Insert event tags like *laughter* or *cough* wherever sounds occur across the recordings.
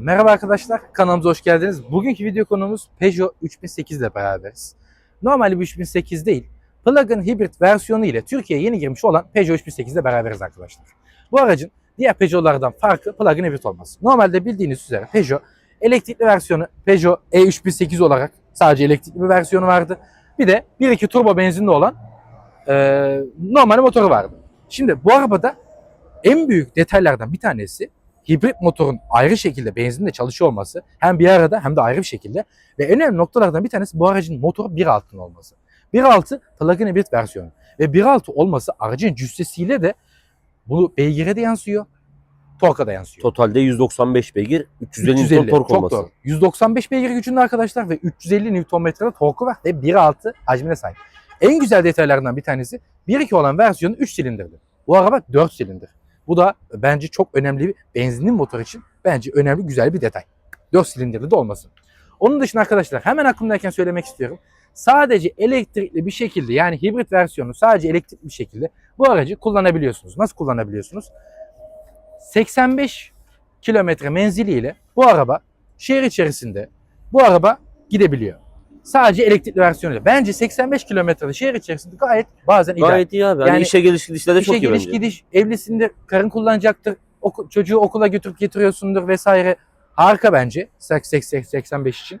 Merhaba arkadaşlar, kanalımıza hoş geldiniz. Bugünkü video konumuz Peugeot 3008 ile beraberiz. Normalde bir 3008 değil, plug-in hibrit versiyonu ile Türkiye'ye yeni girmiş olan Peugeot 3008 ile beraberiz arkadaşlar. Bu aracın diğer Peugeot'lardan farkı plug-in hibrit olması. Normalde bildiğiniz üzere Peugeot elektrikli versiyonu Peugeot E3008 olarak sadece elektrikli bir versiyonu vardı. Bir de 1.2 turbo benzinli olan eee normal motoru vardı. Şimdi bu arabada en büyük detaylardan bir tanesi hibrit motorun ayrı şekilde benzinle çalışıyor olması hem bir arada hem de ayrı bir şekilde ve en önemli noktalardan bir tanesi bu aracın motoru 1.6'ın olması. 1.6 plug-in hibrit versiyonu ve 1.6 olması aracın cüssesiyle de bu beygire de yansıyor, torka da yansıyor. Totalde 195 beygir, 350, 350 Newton tork olması. doğru. 195 beygir gücünde arkadaşlar ve 350 Nm'de torku var ve 1.6 hacmine sahip. En güzel detaylarından bir tanesi 1.2 olan versiyonu 3 silindirli. Bu araba 4 silindir. Bu da bence çok önemli bir benzinli motor için bence önemli güzel bir detay. 4 silindirli de olmasın. Onun dışında arkadaşlar hemen aklımdayken söylemek istiyorum. Sadece elektrikli bir şekilde yani hibrit versiyonu sadece elektrikli bir şekilde bu aracı kullanabiliyorsunuz. Nasıl kullanabiliyorsunuz? 85 kilometre menziliyle bu araba şehir içerisinde bu araba gidebiliyor. Sadece elektrikli versiyonuyla. Bence 85 kilometrede şehir içerisinde gayet bazen ideal. Gayet iyi abi. Yani, Yani işe geliş gidişlerde çok İşe iyi geliş bence. gidiş, evlisindir, karın kullanacaktır, oku- çocuğu okula götürüp getiriyorsundur vesaire. Harika bence 85 için.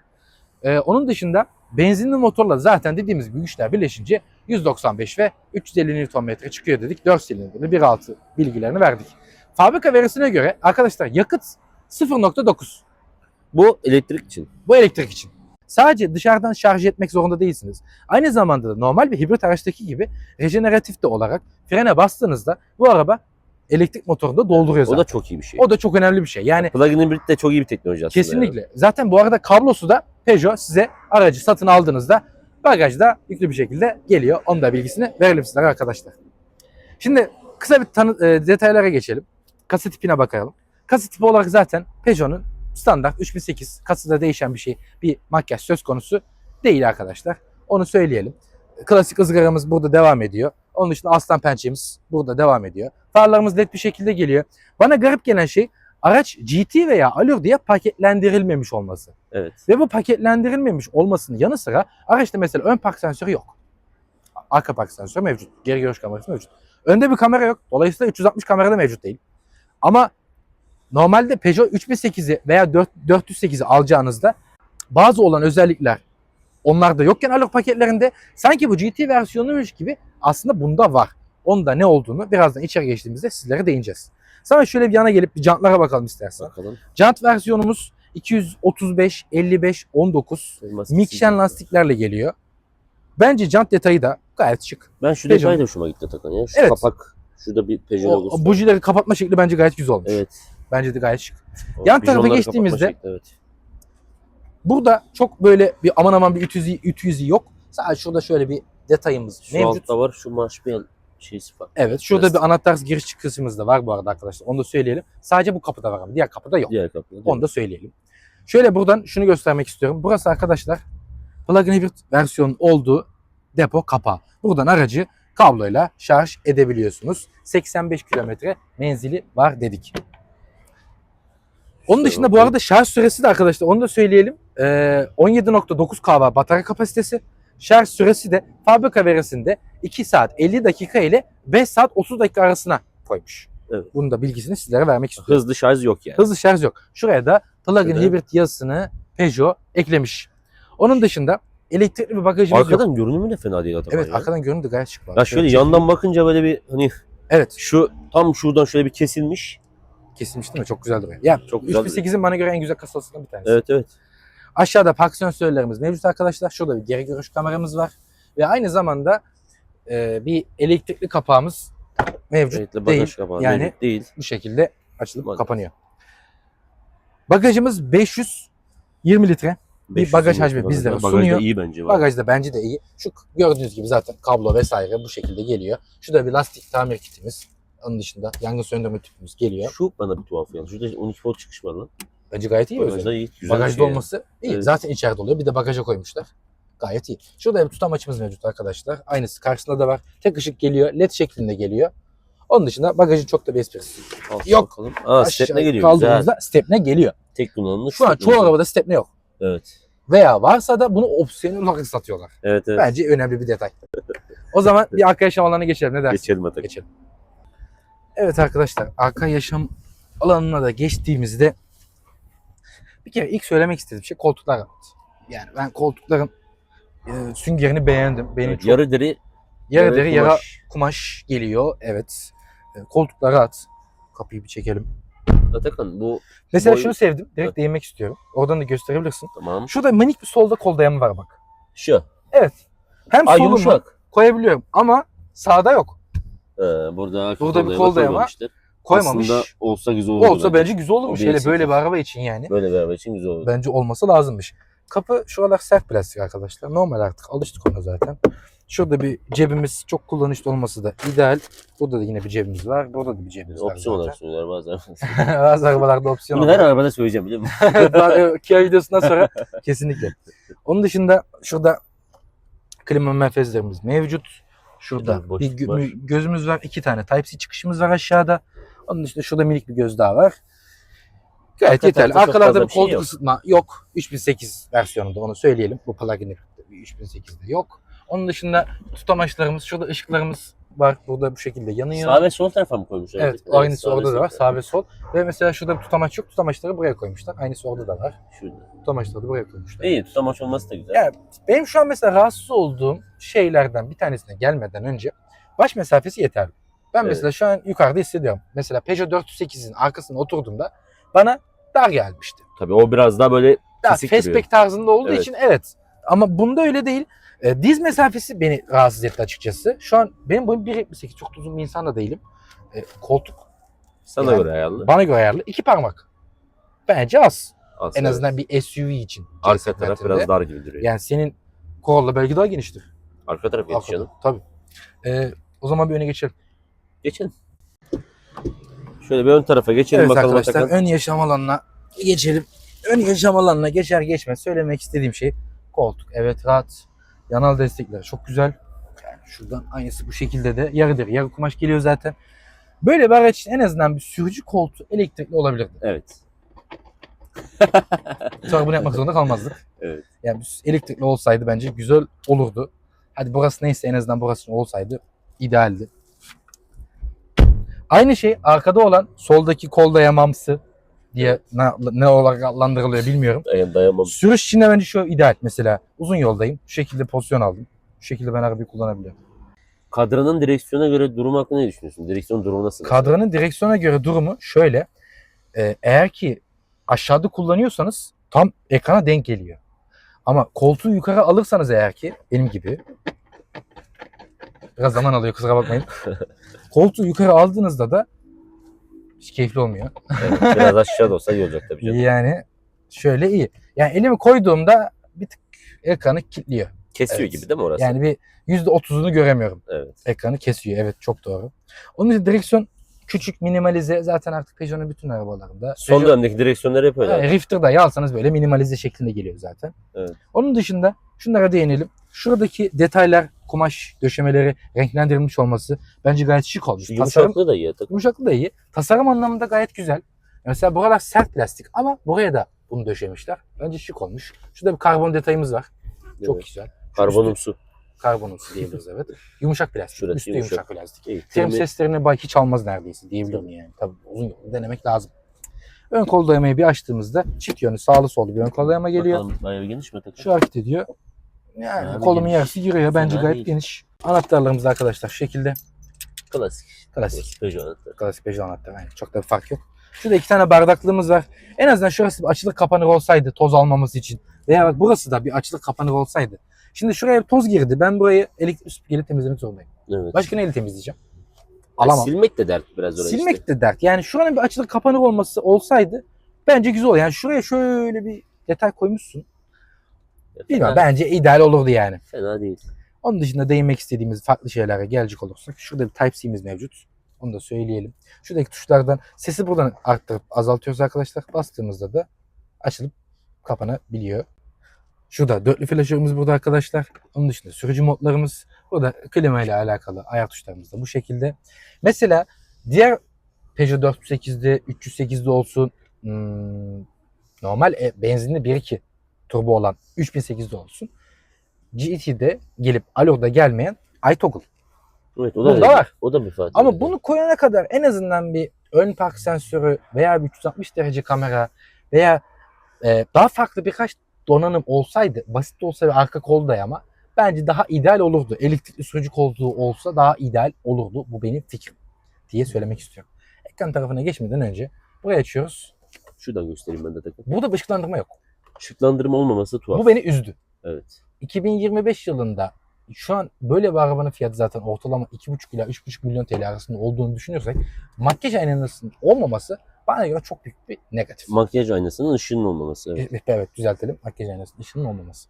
Ee, onun dışında benzinli motorla zaten dediğimiz gibi güçler birleşince 195 ve 350 Nm çıkıyor dedik. 4 silindirli 1.6 bilgilerini verdik. Fabrika verisine göre arkadaşlar yakıt 0.9. Bu elektrik için. Bu elektrik için. Sadece dışarıdan şarj etmek zorunda değilsiniz. Aynı zamanda da normal bir hibrit araçtaki gibi rejeneratif de olarak frene bastığınızda bu araba elektrik motorunu da dolduruyor O zaten. da çok iyi bir şey. O da çok önemli bir şey. Yani Plug-in hibrit de çok iyi bir teknoloji aslında. kesinlikle. Zaten bu arada kablosu da Peugeot size aracı satın aldığınızda bagajda yüklü bir şekilde geliyor. Onun da bilgisini verelim sizlere arkadaşlar. Şimdi kısa bir tanı- e, detaylara geçelim. Kasa tipine bakalım. Kasa tipi olarak zaten Peugeot'un standart 3008 kasada değişen bir şey, bir makyaj söz konusu değil arkadaşlar. Onu söyleyelim. Klasik ızgaramız burada devam ediyor. Onun dışında aslan pençemiz burada devam ediyor. Farlarımız net bir şekilde geliyor. Bana garip gelen şey araç GT veya Allure diye paketlendirilmemiş olması. Evet. Ve bu paketlendirilmemiş olmasının yanı sıra araçta mesela ön park sensörü yok. Arka park sensörü mevcut. Geri görüş kamerası mevcut. Önde bir kamera yok. Dolayısıyla 360 kamera da mevcut değil. Ama normalde Peugeot 3008'i veya 4 408'i alacağınızda bazı olan özellikler onlarda yokken Allure paketlerinde sanki bu GT versiyonuymuş gibi aslında bunda var. Onda ne olduğunu birazdan içeri geçtiğimizde sizlere değineceğiz. Sana şöyle bir yana gelip bir jantlara bakalım istersen. Bakalım. Jant versiyonumuz 235, 55, 19 Elmas Michelin lastiklerle geliyor. Bence jant detayı da gayet şık. Ben şu detay da hoşuma gitti Atakan ya. Şu Evet. kapak. Şurada bir Peugeot logosu. o bujileri kapatma şekli bence gayet güzel olmuş. Evet. Bence de gayet şık. O Yan tarafa geçtiğimizde- kapatma şekli, Evet. Burada çok böyle bir aman aman bir ütü izi, ütü izi yok. Sadece şurada şöyle bir detayımız Şu mevcut. altta var. Şu marşpiyel şeysi var. Evet şurada Plastik. bir anahtar giriş çık kısmımız da var bu arada arkadaşlar. Onu da söyleyelim. Sadece bu kapıda var ama diğer kapıda yok. Diğer kapıda. Onu da söyleyelim. Şöyle buradan şunu göstermek istiyorum. Burası arkadaşlar plug-in hibrit versiyonun olduğu depo kapağı. Buradan aracı kabloyla şarj edebiliyorsunuz. 85 kilometre menzili var dedik. Onun dışında bu arada şarj süresi de arkadaşlar onu da söyleyelim. Ee, 17.9 kW batarya kapasitesi. Şarj süresi de fabrika verisinde 2 saat 50 dakika ile 5 saat 30 dakika arasına koymuş. Evet. Bunun da bilgisini sizlere vermek istiyorum. Hızlı şarj yok yani. Hızlı şarj yok. Şuraya da plug-in hibrit yazısını Peugeot eklemiş. Onun dışında elektrikli bir bagajımız yok. Arkadan görünümü de fena değil Atakan Evet ya. arkadan görünümü de gayet şık var. Ya şöyle yandan bakınca böyle bir hani Evet şu tam şuradan şöyle bir kesilmiş. kesilmiş değil mi? Çok güzel duruyor. Ya Çok güzel 3008'in bana göre en güzel kasasından bir tanesi. Evet evet. Aşağıda park sensörlerimiz mevcut arkadaşlar. Şurada bir geri görüş kameramız var. Ve aynı zamanda e, bir elektrikli kapağımız mevcut Elektrikli değil. bagaj kapağı Yani mevcut değil. bu şekilde açılıp Bagaj. kapanıyor. Bagajımız 520 litre. Bir 500 bagaj hacmi bagaj bizlere. Bagaj sunuyor. da iyi bence. var. Bagajda bence de iyi. Şu gördüğünüz gibi zaten kablo vesaire bu şekilde geliyor. Şurada bir lastik tamir kitimiz. Onun dışında yangın söndürme tüpümüz geliyor. Şu bana bir tuhaf geldi. Şurada 12 volt çıkış var lan. Bence gayet iyi. Bagajda iyi. Güzel Bagajda şey yani. olması iyi. Evet. Zaten içeride oluyor. Bir de bagaja koymuşlar. Gayet iyi. Şurada bir tutam açımız mevcut arkadaşlar. Aynısı karşısında da var. Tek ışık geliyor. LED şeklinde geliyor. Onun dışında bagajın çok da bir esprisi. Yok. bakalım. Aa stepne geliyor. Kaldığımızda stepne geliyor. Tek kullanımlı. Şu an çoğu arabada stepne yok. Evet. Veya varsa da bunu opsiyonel olarak satıyorlar. Evet evet. Bence önemli bir detay. O zaman bir arka yaşam alanına geçelim. Ne dersin? Geçelim Atak. Geçelim. Evet arkadaşlar arka yaşam alanına da geçtiğimizde bir kere ilk söylemek istediğim şey koltuklar rahat. Yani ben koltukların e, süngerini beğendim. Benim Evet, çok yarı deri. yarı deri yara kumaş. kumaş geliyor. Evet. E, koltuklar rahat. Kapıyı bir çekelim. Atakan bu Mesela Boy- şunu sevdim. Direkt Evet. değinmek istiyorum. Oradan da gösterebilirsin. tamam. Şurada minik bir solda kol dayamı var bak. Şu. Hem Ay solumu yumuşak. koyabiliyorum ama sağda yok. Ee, burada Burada bir kol dayama. Koymamış. Aslında olsa güzel olurdu. Olsa bence güzel olurmuş. Hele böyle bir araba için yani. Böyle bir araba için güzel olurdu. Bence olması lazımmış. Kapı şuralar sert plastik arkadaşlar. Normal artık alıştık ona zaten. Şurada bir cebimiz çok kullanışlı olması da ideal. Burada da yine bir cebimiz var. Burada da bir cebimiz var Opsiyon olarak zaten. sunuyorlar bazen. *laughs* Bazı arabalarda *laughs* opsiyon Bunu her arabada söyleyeceğim biliyor musun? *laughs* Bazı- Kia videosundan sonra kesinlikle. Onun dışında şurada klima menfezlerimiz mevcut. Şurada Bir boşluk bir gö- var. gözümüz var. iki tane Type-C çıkışımız var aşağıda. Onun dışında şurada minik bir göz daha var. Gayet Arka yeterli. tarafta çok Arkalarda fazla bir bir şey koltuk yok. ısıtma yok. 3008 versiyonunda onu söyleyelim. Bu plug-in 3008'de yok. Onun dışında tutamaçlarımız, şurada ışıklarımız var. Burada bu şekilde yanıyor. Sağ ve sol tarafa mı koymuşlar? Evet, aynısı sağ ve orada da var. Sağ ve sol. Ve mesela şurada bir tutamaç yok. Tutamaçları buraya koymuşlar. Aynısı orada da var. Şurada. Tutamaçları da buraya koymuşlar. İyi tutamaç olması da güzel. Yani benim şu an mesela rahatsız olduğum şeylerden bir tanesine gelmeden önce baş mesafesi yeterli. Ben Evet. mesela şu an yukarıda hissediyorum. Mesela Peugeot 408'in arkasına oturduğumda bana dar gelmişti. Tabii o biraz daha böyle Daha Kesik tarzında olduğu Evet. için evet. Ama bunda öyle değil. E, diz mesafesi beni rahatsız etti açıkçası. Şu an benim boyum 1.78 çok da uzun bir insan da değilim. E, koltuk sana Yani göre ayarlı. bana göre ayarlı. iki parmak. Bence az. Aslında En azından bir SUV için. Arka taraf segmentinde. biraz dar gibi duruyor. Yani senin Corolla belki daha geniştir. Arka taraf yetiş Arkada. Tabii. Ee, o zaman bir öne geçelim. Geçelim. Şöyle bir ön tarafa geçelim evet bakalım arkadaşlar Atakan. ön yaşam alanına geçelim. Ön yaşam alanına geçer geçmez söylemek istediğim şey koltuk. Evet rahat. Yanal destekler çok güzel. Yani şuradan aynısı bu şekilde de yarıdır. Yarı kumaş geliyor zaten. Böyle bir araç en azından bir sürücü koltuğu elektrikli olabilirdi. Evet. *laughs* Sonra bunu yapmak zorunda kalmazdık. Evet. Yani elektrikli olsaydı bence güzel olurdu. Hadi burası neyse en azından burası olsaydı idealdi. Aynı şey arkada olan soldaki kol dayamamsı diye ne, ne olarak adlandırılıyor bilmiyorum. Dayan, dayanmam. Sürüş için de bence şu ideal mesela. Uzun yoldayım. Şu şekilde pozisyon aldım. Şu şekilde ben arabayı kullanabiliyorum. Kadranın direksiyona göre durumu hakkında ne düşünüyorsun? Direksiyon durumu nasıl? Kadranın direksiyona göre durumu şöyle. Ee, eğer ki aşağıda kullanıyorsanız tam ekrana denk geliyor. Ama koltuğu yukarı alırsanız eğer ki benim gibi biraz zaman alıyor kusura bakmayın. *laughs* koltuğu yukarı aldığınızda da hiç keyifli olmuyor. Evet, biraz aşağıda olsa iyi olacak tabii canım. Yani şöyle iyi. Yani elimi koyduğumda bir tık ekranı kilitliyor. Kesiyor Evet. gibi değil mi orası? Yani bir %30'unu göremiyorum. Evet. ekranı kesiyor. Evet çok doğru. Onun için direksiyon küçük minimalize zaten artık Peugeot'un bütün arabalarında. Son Peugeot- dönemdeki direksiyonları hep öyle. Yani Rifter'da alsanız böyle minimalize şeklinde geliyor zaten. Evet. Onun dışında şunlara değinelim. Şuradaki detaylar, kumaş döşemeleri renklendirilmiş olması bence gayet şık olmuş. Tasarım yumuşaklığı da iyi. Atakan. yumuşaklığı da iyi. Tasarım anlamında gayet güzel. Mesela buralar sert plastik ama buraya da bunu döşemişler. Bence şık olmuş. Şurada bir karbon detayımız var. Çok Evet. güzel. Şu üstü- Karbonumsu. Karbonumsu diyebiliriz *laughs* evet. Yumuşak plastik. Şurası Üstü yumuşak. yumuşak plastik. İyi. Trim seslerini bay hiç almaz neredeyse diyebilirim yani. Tabii uzun denemek lazım. Ön kol dayamayı bir açtığımızda çift yönlü sağlı sollu bir ön kol dayama geliyor. Bakalım bayağı geniş mi Atakan? Şu hareket ediyor. Yani Abi kolumun geniş. yarısı giriyor. Bence Fena gayet değil. geniş. Anahtarlarımız da arkadaşlar şu şekilde. Klasik. Klasik. Peugeot anahtarı. Klasik Peugeot anahtarı. Yani çok da bir fark yok. Şurada iki tane bardaklığımız var. En azından şurası bir açılık kapanır olsaydı toz almaması için. Veya bak burası da bir açılık kapanır olsaydı. Şimdi şuraya toz girdi. Ben burayı elektrik süpürgeyle temizlemek zorundayım. Evet. Başka neyle temizleyeceğim? Alamam. silmek de dert biraz oraya Silmek işte. de dert. Yani şuranın bir açılık kapanır olması olsaydı bence güzel olur. Yani şuraya şöyle bir detay koymuşsun. Bilmem Fena, bence ideal olurdu yani. fena değil. Onun dışında değinmek istediğimiz farklı şeylere gelecek olursak şurada bir Type-C'miz mevcut. Onu da söyleyelim. Şuradaki tuşlardan sesi buradan arttırıp azaltıyoruz arkadaşlar. Bastığımızda da açılıp kapanabiliyor. Şurada dörtlü flaşörümüz burada arkadaşlar. Onun dışında sürücü modlarımız. Burada klima ile alakalı ayar tuşlarımız da bu şekilde. Mesela diğer Peugeot 408'de, 308'de olsun, hmm, normal e, benzinli 1.2 turbo olan 3800'de olsun. GT'de gelip Allur'da gelmeyen iToggle. Evet o da, Bunda var. O da bir Fatih. Ama bunu koyana kadar en azından bir ön park sensörü veya bir 360 derece kamera veya e, daha farklı birkaç donanım olsaydı, basit de olsa bir arka kol dayama bence daha ideal olurdu. Elektrikli sürücü koltuğu olsa daha ideal olurdu. Bu benim fikrim diye söylemek istiyorum. Ekran tarafına geçmeden önce burayı açıyoruz. Şuradan göstereyim ben de takım. Burada ışıklandırma yok. Işıklandırma olmaması tuhaf. Bu beni üzdü. Evet. 2025 yılında şu an böyle bir arabanın fiyatı zaten ortalama 2,5 ila 3,5 milyon TL arasında olduğunu düşünüyorsak makyaj aynasının olmaması bana göre çok büyük bir negatif. Makyaj aynasının ışığının olmaması. Evet. Evet, evet düzeltelim. Makyaj aynasının ışının olmaması.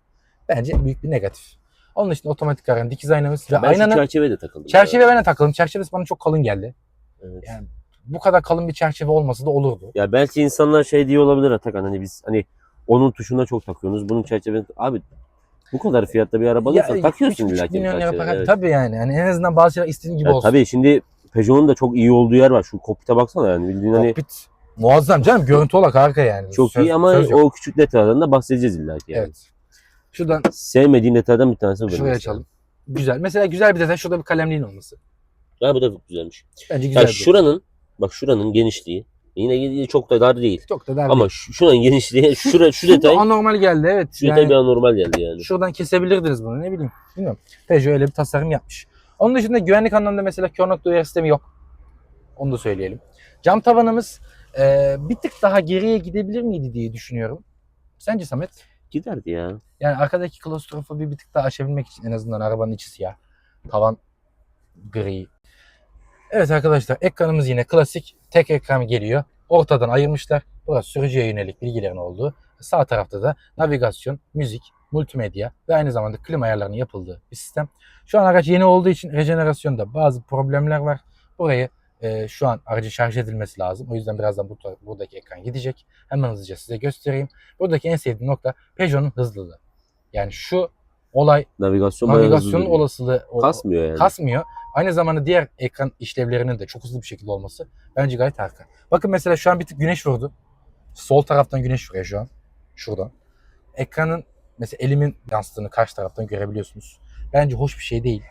Bence büyük bir negatif. Onun için otomatik aran dikiz aynamız ve Ben şu aynanın çerçeveye de takıldım. çerçeve ben de takalım. Çerçevesi bana çok kalın geldi. Evet. Yani bu kadar kalın bir çerçeve olması da olurdu. Ya belki insanlar şey diye olabilir Atakan hani biz hani onun tuşuna çok takıyorsunuz. Bunun çerçeve abi bu kadar fiyatta bir araba alırsan takıyorsun 3,5 illa ki. evet. Tabii yani. yani. En azından bazı şeyler istediğin gibi Ya olsun. tabii şimdi Peugeot'un da çok iyi olduğu yer var. Şu kokpite baksana yani bildiğin hani Kokpit muazzam canım. Görüntü olarak harika yani. çok Söz- iyi ama söz yok. o küçük detaylardan da bahsedeceğiz illa ki yani. Evet. Şuradan Sevmediğin detaydan bir tanesi bu. şuraya açalım. Güzel. Mesela güzel bir detay şurada bir kalemliğin olması. Ha bu da güzelmiş. Bence güzel Ya şuranın bak şuranın genişliği yine çok da dar değil. Çok da dar Ama değil. şu, şuranın genişliği *laughs* şura, şu Şu detay anormal geldi evet. şu detay Yani bir anormal geldi yani. şuradan kesebilirdiniz bunu ne bileyim. Bilmiyorum. Peugeot öyle bir tasarım yapmış. Onun dışında güvenlik anlamında mesela kör nokta uyarı sistemi yok. Onu da söyleyelim. Cam tavanımız e, bir tık daha geriye gidebilir miydi diye düşünüyorum. Sence Samet? Giderdi ya. Yani arkadaki klostrofobi bir tık daha aşabilmek için en azından arabanın içi siyah. Tavan gri. Evet arkadaşlar ekranımız yine klasik tek ekran geliyor. Ortadan ayırmışlar. Burası sürücüye yönelik bilgilerin olduğu. Sağ tarafta da navigasyon, müzik, multimedya ve aynı zamanda klima ayarlarının yapıldığı bir sistem. Şu an araç yeni olduğu için rejenerasyonda bazı problemler var. Burayı e, şu an aracı şarj edilmesi lazım. O yüzden birazdan bu, buradaki ekran gidecek. Hemen hızlıca size göstereyim. Buradaki en sevdiğim nokta Peugeot'un hızlılığı. Yani şu olay Navigasyon navigasyonun olasılığı o- Kasmıyor yani. kasmıyor. Aynı zamanda diğer ekran işlevlerinin de çok hızlı bir şekilde olması bence gayet harika. Bakın mesela şu an bir tık güneş vurdu. Sol taraftan güneş vuruyor şu an. Şuradan. Ekranın mesela elimin yansıdığını karşı taraftan görebiliyorsunuz. Bence hoş bir şey değil.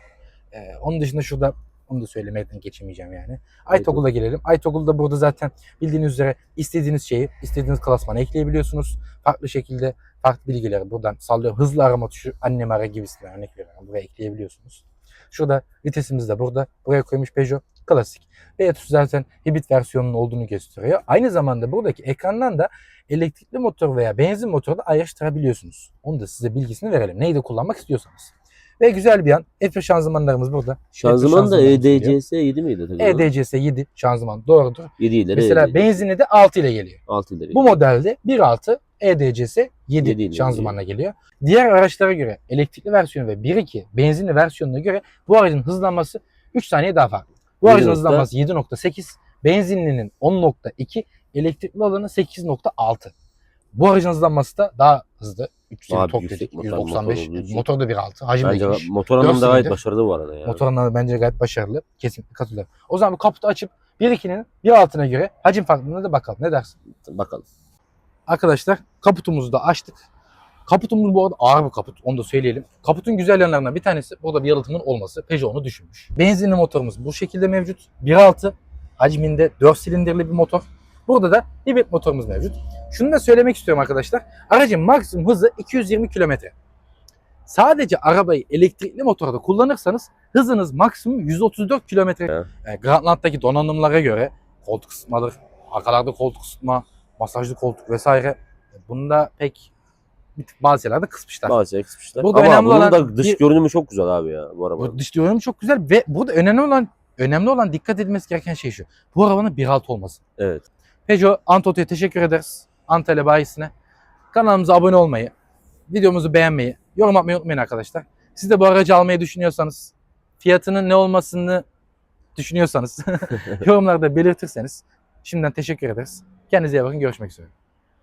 Ee, onun dışında şurada onu da söylemeden geçemeyeceğim yani. iToggle'a gelelim. iToggle'da burada zaten bildiğiniz üzere istediğiniz şeyi istediğiniz klasmana ekleyebiliyorsunuz. Farklı şekilde farklı bilgileri buradan sallıyorum. Hızlı arama tuşu, annemi ara gibisinden örnek veriyorum. Buraya ekleyebiliyorsunuz. Şurada vitesimiz de burada. Buraya koymuş Peugeot. Klasik. B tuşu zaten hibrit versiyonunun olduğunu gösteriyor. Aynı zamanda buradaki ekrandan da elektrikli motor veya benzin motoru da ayrıştırabiliyorsunuz. Onu da size bilgisini verelim. Neyi de kullanmak istiyorsanız. Ve güzel bir yan. F1 şanzımanlarımız burada. Şanzıman da geliyor. EDCS 7 miydi? Atakan? EDCS 7 şanzıman doğrudur. 7 ileri. Mesela benzini de 6 ile geliyor. 6 ileri. Bu modelde 1.6 EDCS 7 Yedi ile şanzımanla geliyor. Diğer araçlara göre elektrikli versiyonu ve 1.2 benzinli versiyonuna göre bu aracın hızlanması 3 saniye daha farklı. Bu aracın 7.8, hızlanması 7.8, benzinlinin 10.2, elektrikli olanı 8.6. Bu aracın hızlanması da daha hızlı. 3 Daha tok yüksek dedik, motor, 195. motor. Motor da 1.6. Hacim de Bence geniş. motor Dört anlamında gayet başarılı bu arada ya. Motor anlamında bence gayet başarılı. Kesinlikle katılıyorum. O zaman bu kaputu açıp 1.2'nin 1.6'na göre hacim farklılığına da bakalım. Ne dersin? Bakalım. Arkadaşlar kaputumuzu da açtık. Kaputumuz bu arada ağır bir kaput. Onu da söyleyelim. Kaputun güzel yanlarından bir tanesi burada bir yalıtımın olması. Peugeot onu düşünmüş. Benzinli motorumuz bu şekilde mevcut. 1.6 hacminde 4 silindirli bir motor. Burada da hibrit motorumuz mevcut. Şunu da söylemek istiyorum arkadaşlar. Aracın maksimum hızı 220 km. Sadece arabayı elektrikli motorda kullanırsanız hızınız maksimum 134 km. Evet. Yani Grandland'daki donanımlara göre koltuk ısıtmadır, arkalarda koltuk ısıtma, masajlı koltuk vesaire. Bunda pek bir tık bazı yerlerde kısmışlar. Bazı şey kısmışlar. Burada Ama önemli bunun olan da dış bir- görünümü çok güzel abi ya bu araba. Bu dış görünüm çok güzel ve burada önemli olan önemli olan dikkat edilmesi gereken şey şu. Bu arabanın 1.6 olması. Evet. Peugeot Antoto'ya teşekkür ederiz. Antalya bayisine. Kanalımıza abone olmayı, videomuzu beğenmeyi, yorum atmayı unutmayın arkadaşlar. Siz de bu aracı almayı düşünüyorsanız, fiyatının ne olmasını düşünüyorsanız *laughs* yorumlarda belirtirseniz şimdiden teşekkür ederiz. Kendinize iyi bakın. Görüşmek üzere.